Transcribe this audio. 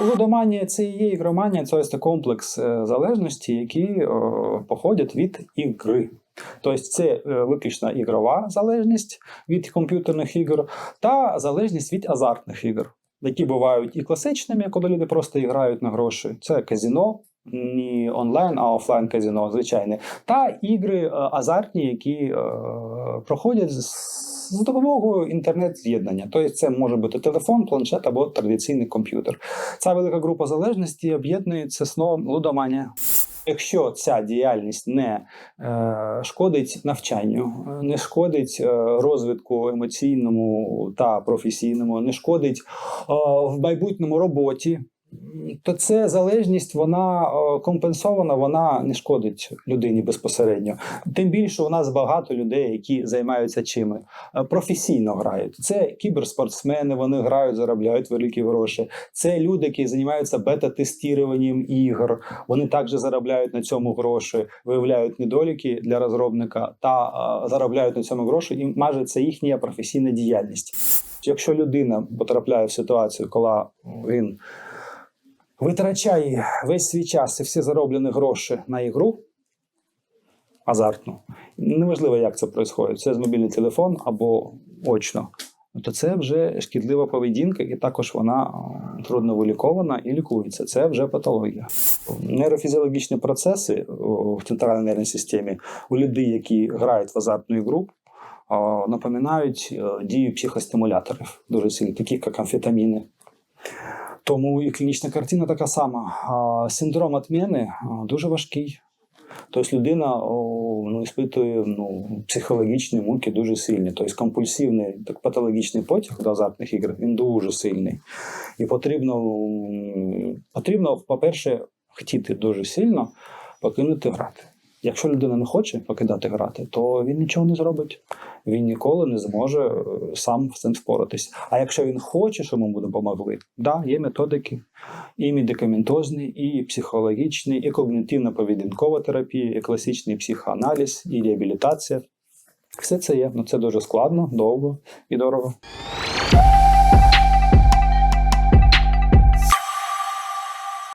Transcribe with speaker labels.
Speaker 1: лудоманія це і є ігроманія, це ось комплекс е, залежності, які е, походять від ігри. Тобто це е, виключно ігрова залежність від комп'ютерних ігор та залежність від азартних ігор, які бувають і класичними, коли люди просто грають на гроші. Це казіно, не онлайн, а офлайн казіно, звичайне, та ігри азартні, які е, проходять з з допомогою інтернет-з'єднання. Тобто це може бути телефон, планшет або традиційний комп'ютер. Ця велика група залежності об'єднується сном лудоманія. Якщо ця діяльність не е, шкодить навчанню, не шкодить е, розвитку емоційному та професійному, не шкодить е, в майбутньому роботі, то це залежність, вона е, компенсована, вона не шкодить людині безпосередньо. Тим більше у нас багато людей, які займаються чими Е, професійно грають. Це кіберспортсмени, вони грають, заробляють великі гроші. Це люди, які займаються бета-тестуванням ігор. Вони також заробляють на цьому гроші, виявляють недоліки для розробника та е, заробляють на цьому гроші. І майже це їхня професійна діяльність. Якщо людина потрапляє в ситуацію, коли він витрачає весь свій час і всі зароблені гроші на ігру азартну, неважливо, як це відбувається, це з мобільний телефон або очно, то це вже шкідлива поведінка, і також вона е, трудно вилікована і лікується. Це вже патологія. Нейрофізіологічні процеси в центральній нервній системі у людей, які грають в азартну ігру, о, напоминають е, дію психостимуляторів дуже сильно, таких як амфетаміни. Тому і клінічна картина така сама. Синдром отміни дуже важкий. Тобто людина ну, іспитує ну, психологічні муки дуже сильні. Тобто компульсивний так, патологічний потяг до азартних ігор він дуже сильний. І потрібно, потрібно, по-перше, хотіти дуже сильно покинути грати. Якщо людина не хоче покидати грати, то він нічого не зробить. Він ніколи не зможе е, сам з цим впоратись. А якщо він хоче, щоб йому допомогли, да, є методики і медикаментозні, і психологічні, і когнитивно-поведінкова терапія, і класичний психоаналіз, і реабілітація. Все це є. Ну це дуже складно, довго і дорого.